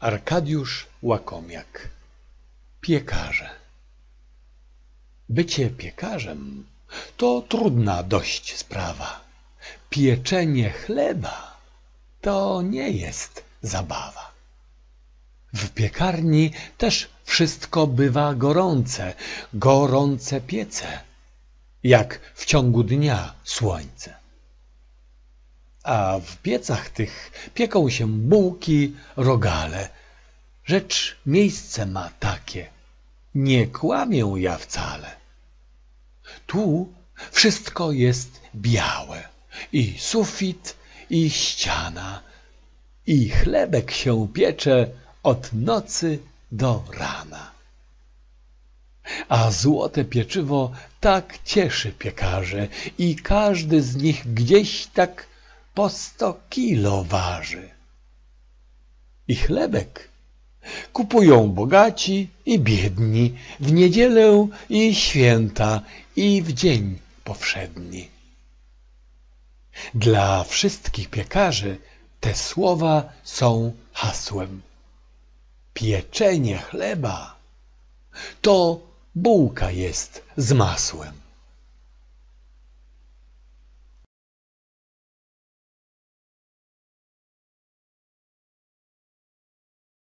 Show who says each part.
Speaker 1: Arkadiusz Łakomiak Piekarze Bycie piekarzem to trudna dość sprawa. Pieczenie chleba to nie jest zabawa. W piekarni też wszystko bywa gorące, gorące piece, jak w ciągu dnia słońce. A w piecach tych pieką się bułki, rogale. Rzecz miejsce ma takie, nie kłamię ja wcale. Tu wszystko jest białe, i sufit, i ściana, i chlebek się piecze od nocy do rana. A złote pieczywo tak cieszy piekarze i każdy z nich gdzieś tak po sto kilo waży. I chlebek kupują bogaci i biedni w niedzielę i święta i w dzień powszedni. Dla wszystkich piekarzy te słowa są hasłem. Pieczenie chleba to bułka jest z masłem.